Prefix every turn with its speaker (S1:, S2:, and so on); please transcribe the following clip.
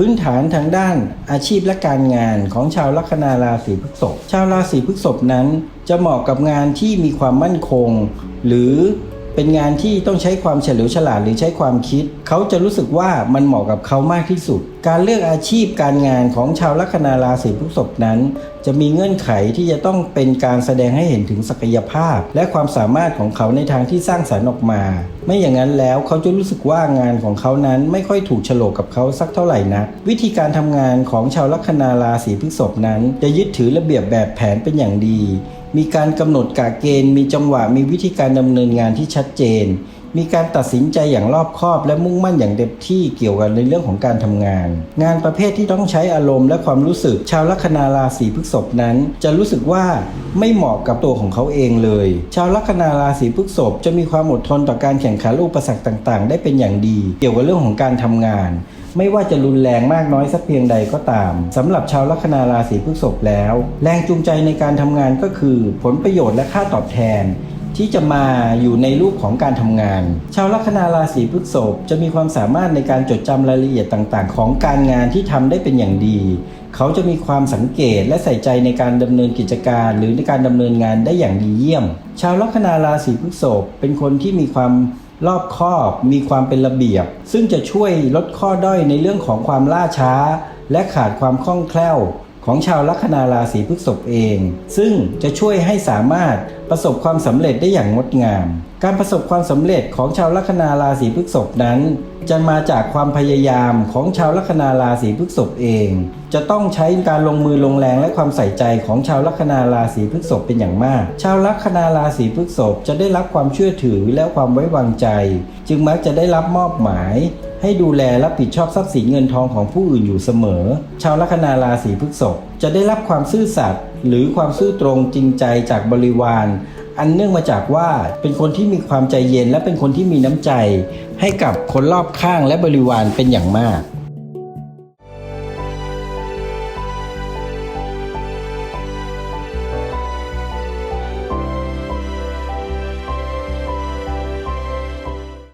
S1: พื้นฐานทางด้านอาชีพและการงานของชาวลัคนาราศีพฤษภชาวราศีพฤษภนั้น จะเหมาะกับงานที่มีความมั่นคง หรือเป็นงานที่ต้องใช้ความเฉลียวฉลาดหรือใช้ความคิด เขาจะรู้สึกว่ามันเหมาะกับเขามากที่สุด การเลือกอาชีพการงานของชาวลัคนาราศีพฤษภนั้น จะมีเงื่อนไขที่จะต้องเป็นการแสดงให้เห็นถึงศักยภาพ และความสามารถของเขาในทางที่สร้างสรรค์ออกมา ไม่อย่างนั้นแล้วเขาจะรู้สึกว่างานของเขานั้นไม่ค่อยถูกโฉลกกับเขาสักเท่าไหร่นักวิธีการทำงานของชาวลัคนาราศีพฤษภนั้น จะยึดถือระเบียบแบบแผนเป็นอย่างดี มีการกำหนดกาเกณฑ์ มีจังหวะมีวิธีการดำเนินงานที่ชัดเจน มีการตัดสินใจอย่างรอบคอบ และมุ่งมั่นอย่างเต็มที่เกี่ยวกับในเรื่องของการทำงาน งานประเภทที่ต้องใช้อารมณ์และความรู้สึก ชาวลัคนาราศีพฤษภนั้น จะรู้สึกว่าไม่เหมาะกับตัวของเขาเองเลย ชาวลัคนาราศีพฤษภจะมีความอดทนต่อการแข่งขันอุปสรรคต่าง ๆ ได้เป็นอย่างดี เกี่ยวกับเรื่องของการทำงานไม่ว่าจะรุนแรงมากน้อยสักเพียงใดก็ตามสำหรับชาวลัคนาราศีพฤษภแล้ว แรงจูงใจในการทำงานก็คือ ผลประโยชน์และค่าตอบแทน ที่จะมาอยู่ในรูปของการทำงาน ชาวลัคนาราศีพฤษภจะมีความสามารถในการจดจำรายละเอียดต่างๆ ของการงานที่ทำได้เป็นอย่างดี เขาจะมีความสังเกตและใส่ใจในการดำเนินกิจการ หรือในการดำเนินงานได้อย่างดีเยี่ยม ชาวลัคนาราศีพฤษภเป็นคนที่มีความรอบคอบมีความเป็นระเบียบ ซึ่งจะช่วยลดข้อด้อยในเรื่องของความล่าช้า และขาดความคล่องแคล่วของชาวลัคนาราศีพฤษภเอง ซึ่งจะช่วยให้สามารถประสบความสำเร็จได้อย่างงดงาม การประสบความสำเร็จของชาวลัคนาราศีพฤษภนั้น จะมาจากความพยายามของชาวลัคนาราศีพฤษภเอง จะต้องใช้การลงมือลงแรงและความใส่ใจของชาวลัคนาราศีพฤษภเป็นอย่างมาก ชาวลัคนาราศีพฤษภจะได้รับความเชื่อถือและความไว้วางใจ จึงมักจะได้รับมอบหมาย ให้ดูแลรับผิดชอบทรัพย์สินเงินทองของผู้อื่นอยู่เสมอ ชาวลัคนาราศีพฤษภจะได้รับความซื่อสัตย์ หรือความซื่อตรงจริงใจจากบริวารอันเนื่องมาจากว่าเป็นคนที่มีความใจเย็นและเป็นคนที่มีน้ำใจ ให้กับคนรอบข้างและบริวารเป็นอย่างมาก